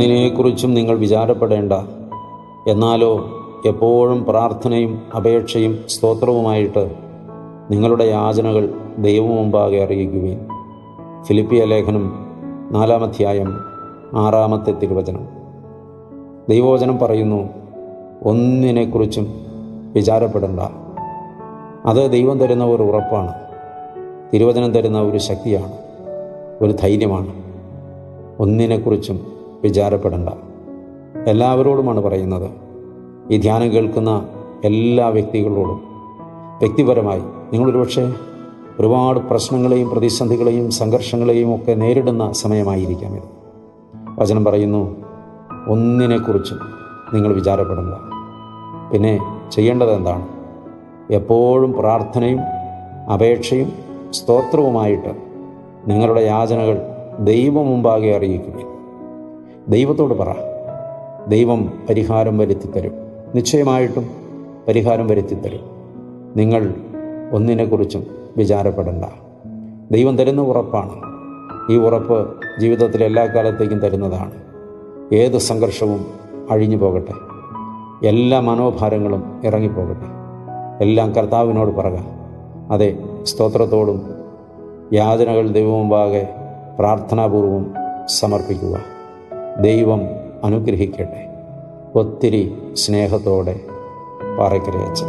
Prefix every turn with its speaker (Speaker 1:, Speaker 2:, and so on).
Speaker 1: ഒന്നിനെക്കുറിച്ചും നിങ്ങൾ വിചാരപ്പെടേണ്ട. എന്നാലോ എപ്പോഴും പ്രാർത്ഥനയും അപേക്ഷയും സ്തോത്രവുമായിട്ട് നിങ്ങളുടെ യാചനകൾ ദൈവം മുമ്പാകെ അറിയിക്കുകയും ഫിലിപ്പിയ ലേഖനം നാലാമധ്യായം ആറാമത്തെ തിരുവചനം. ദൈവവചനം പറയുന്നു ഒന്നിനെക്കുറിച്ചും വിചാരപ്പെടേണ്ട. അത് ദൈവം തരുന്ന ഒരു ഉറപ്പാണ്. തിരുവചനം തരുന്ന ഒരു ശക്തിയാണ്. ഒരു ധൈര്യമാണ്. ഒന്നിനെക്കുറിച്ചും വിചാരപ്പെടേണ്ട. എല്ലാവരോടുമാണ് പറയുന്നത്. ഈ ധ്യാനം കേൾക്കുന്ന എല്ലാ വ്യക്തികളോടും. വ്യക്തിപരമായി നിങ്ങളൊരു പക്ഷേ ഒരുപാട് പ്രശ്നങ്ങളെയും പ്രതിസന്ധികളെയും സംഘർഷങ്ങളെയും ഒക്കെ നേരിടുന്ന സമയമായിരിക്കാം ഇത്. വചനം പറയുന്നു ഒന്നിനെക്കുറിച്ചും നിങ്ങൾ വിചാരപ്പെടേണ്ട. പിന്നെ ചെയ്യേണ്ടത് എന്താണ്? എപ്പോഴും പ്രാർത്ഥനയും അപേക്ഷയും സ്തോത്രവുമായിട്ട് നിങ്ങളുടെ യാചനകൾ ദൈവം മുമ്പാകെ അറിയിക്കുകയും ദൈവത്തോട് പറ. ദൈവം പരിഹാരം വരുത്തിത്തരും. നിശ്ചയമായിട്ടും പരിഹാരം വരുത്തിത്തരും. നിങ്ങൾ ഒന്നിനെക്കുറിച്ചും വിചാരപ്പെടണ്ട. ദൈവം തരുന്ന ഉറപ്പാണ്. ഈ ഉറപ്പ് ജീവിതത്തിലെ എല്ലാ കാലത്തേക്കും തരുന്നതാണ്. ഏത് സംഘർഷവും അഴിഞ്ഞു പോകട്ടെ. എല്ലാ മനോഭാരങ്ങളും ഇറങ്ങിപ്പോകട്ടെ. എല്ലാം കർത്താവിനോട് പറക. അതെ സ്തോത്രത്തോടും യാതനകൾ ദൈവമുമ്പാകെ പ്രാർത്ഥനാപൂർവം സമർപ്പിക്കുക. ദൈവം അനുഗ്രഹിക്കട്ടെ. ഒത്തിരി സ്നേഹത്തോടെ പാറയ്ക്കരയച്ചൻ